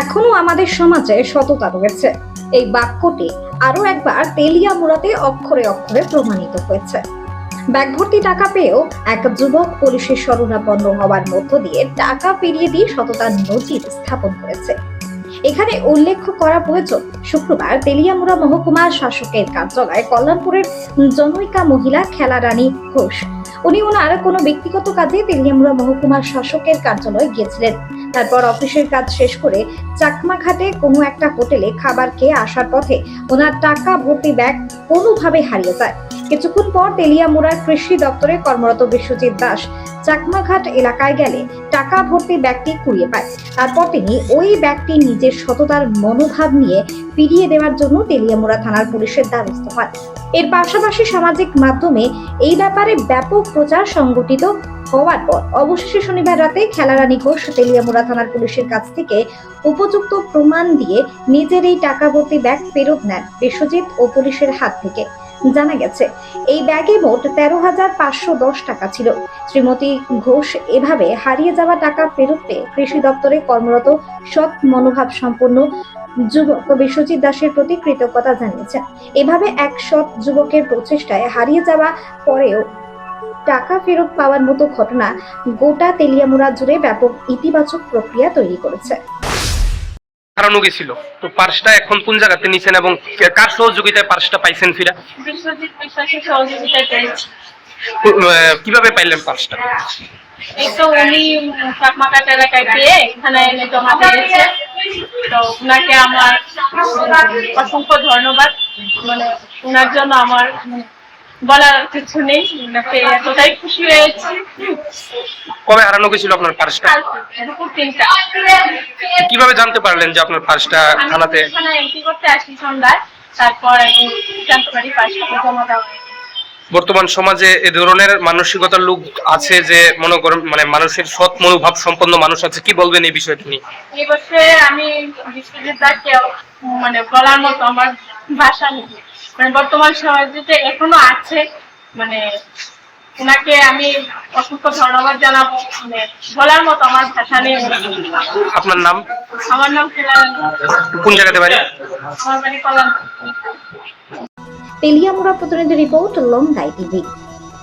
এখনও আমাদের সমাজে সততা রয়েছে। এই বাক্যটি আরও একবার তেলিয়া মুড়াতে অক্ষরে অক্ষরে প্রমাণিত হয়েছে। ব্যাগ ভর্তি টাকা পেয়েও এক যুবক পুলিশের শরণাপন্ন হওয়ার মধ্য দিয়ে টাকা ফিরিয়ে দিয়ে সততার নজির স্থাপন করেছে। এখানে উল্লেখ করা প্রয়োজন শুক্রবার তেলিয়ামুড়া মহকুমা শাসকের কার্যালয়ে কল্যাণপুরের জনৈকা মহিলা খেলা রানী ঘোষ। উনি ওনার কোনো ব্যক্তিগত কাজে তেলিয়ামুড়া মহকুমার শাসকের কার্যালয়ে গিয়েছিলেন। তারপর অফিসের কাজ শেষ করে চাকমাঘাটে কোনো একটা হোটেলে খাবার খেয়ে আসার পথে ওনার টাকা ভর্তি ব্যাগ কোনোভাবে হারিয়ে যায়। কিছুক্ষণ পর তেলিয়ামুড়ার কৃষি দপ্তরে কর্মরত বিশ্বজিৎ দাস চাকমাঘাট এলাকায় গেলে টাকা ভর্তি ব্যাগটি কুড়িয়ে পায়। তারপর তিনি ওই ব্যাগটি নিজের সততার মনোভাব নিয়ে ফিরিয়ে দেওয়ার জন্য তেলিয়ামুড়া থানার পুলিশের দ্বারস্থ হন। এর পাশাপাশি সামাজিক মাধ্যমে এই ব্যাপারে ব্যাপক প্রচার সংগঠিত হওয়ার পর অবশেষে শনিবার রাতে খেলারানী ঘোষ তেলিয়ামুড়া থানার পুলিশের কাছ থেকে উপযুক্ত প্রমাণ দিয়ে নিজের এই টাকা ভর্তি ব্যাগ ফেরত নেন বিশ্বজিৎ ও পুলিশের হাত থেকে। জানা গেছে, এই ব্যাগে মোট তেরো হাজার পাঁচশো দশ টাকা ছিল। শ্রীমতী ঘোষ এভাবে হারিয়ে যাওয়া টাকা ফেরত পেয়ে কৃষি দপ্তরে কর্মরত সৎ মনোভাব সম্পন্ন যুবক বিশ্বজিৎ দাসের প্রতি কৃতজ্ঞতা জানিয়েছেন। এভাবে এক সৎ যুবকের প্রচেষ্টায় হারিয়ে যাওয়া পরেও টাকা ফেরত পাওয়ার মতো ঘটনা গোটা তেলিয়ামুড়া জুড়ে ব্যাপক ইতিবাচক প্রক্রিয়া তৈরি করেছে। হারানো গেছিল। তো পার্সটা এখন কোন জায়গাতে নিছেন এবং কার সহযোগিতায় পার্সটা পাইছেন ফিরা? কীভাবে পাইলেন পার্সটা? এই তো উনি চাকমাকাট এলাকায় পেয়ে এখানে এনে জমা দিয়েছে। তো ওনাকে আমার অসংখ্য ধন্যবাদ। মানে ওনার জন্য আমার বলার কিছু নেই ওনাকে এতটাই খুশি হয়েছি। কবে হারানো গেছিল আপনার পার্সটা দুপুর তিনটা। কীভাবে জানতে পারলেন যে আপনার পার্সটা আমি থানাতে? এন্ট্রি করতে আসি সন্ধ্যায় তারপর আমি জানতে পারি জমা দেওয়া বর্তমান সমাজে এ ধরনের মানসিকতার লোক আছে যে মনে করেন মানে মানুষের সৎ মনোভাব সম্পন্ন মানুষ আছে কি বলবেন এই বিষয়টি নিয়ে? এই বছরে আমি বিশ্বজিৎ দাকে মানে বলার মতো আমার ভাষা নেই। মানে বর্তমান সমাজে যে এখনও আছে মানে ওনাকে আমি অসংখ্য ধন্যবাদ জানাব মানে বলার মতো আমার ভাষা নেই আপনার নাম? আমার নাম কোন জায়গাতে বাড়ি? আমার বাড়ি কলাম তেলিয়ামুড়া প্রতিনিধি রিপোর্ট লঙ্গাই টিভি।